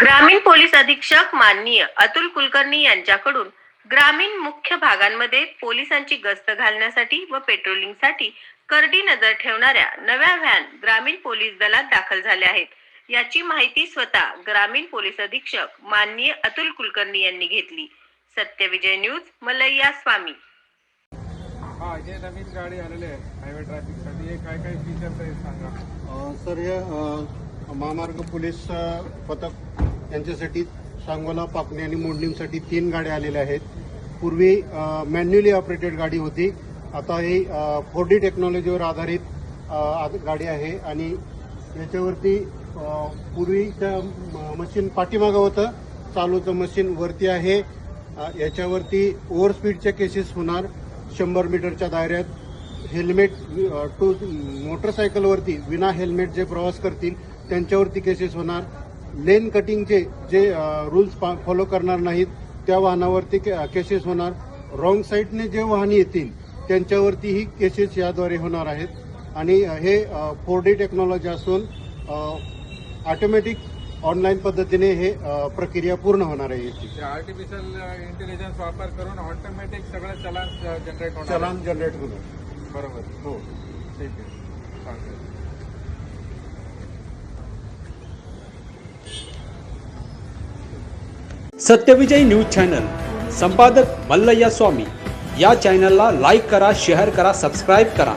ग्रामीण पोलीस अधीक्षक माननीय अतुल कुलकर्णी यांच्याकडून ग्रामीण मुख्य भागांमध्ये पोलिसांची गस्त घालण्यासाठी व पेट्रोलिंगसाठी करडी नजर ठेवणाऱ्या नव्या व्हॅन ग्रामीण पोलीस दलात दाखल झाल्या आहेत. याची माहिती स्वतः ग्रामीण पोलीस अधीक्षक माननीय अतुल कुलकर्णी यांनी घेतली. सत्यविजय न्यूज मलैया स्वामी. हा जे नवीन गाडी आलेले आहे हायवे ट्रॅफिकसाठी हे काय काय फीचर्स आहे सांगा? सर हे महामार्ग पोलीस पथक यांच्यासाठी सांगोला पाकणी आणि मोडणींसाठी तीन गाड्या आलेल्या आहेत. पूर्वी मॅन्युअली ऑपरेटेड गाडी होती. आता ही फोर डी टेक्नॉलॉजीवर आधारित गाडी आहे आणि याच्यावरती पूर्वीच्या पूर्वीचं मशीन पाठीमागं होतं. चालूचं मशीन वरती आहे. याच्यावरती ओव्हर स्पीडच्या केसेस होणार. शंभर मीटरच्या दायऱ्यात हेल्मेट टू मोटरसायकलवरती विना हेल्मेट जे प्रवास करतील त्यांच्यावरती केसेस होणार. लेन कटिंगचे जे रूल्स फॉलो करणार नाहीत त्या वाहनावरती केसेस होणार. रॉंग साईडने जे वाहन येतील त्यांच्यावरतीही केसेस याद्वारे होणार आहेत. आणि हे फोर डी टेक्नॉलॉजी असून ऑटोमॅटिक ऑनलाईन पद्धतीने हे अ, प्रक्रिया पूर्ण होणार आहे याची. आर्टिफिशियल इंटेलिजन्स वापर करून ऑटोमॅटिक सगळं चलान जनरेट होणार चलान जनरेट होणार बरोबर. हो. ठीक आहे. चालतंय. Satyavijay news channel. संपादक मल्लय्या स्वामी. या चॅनलला लाईक करा शेअर करा सबस्क्राईब करा.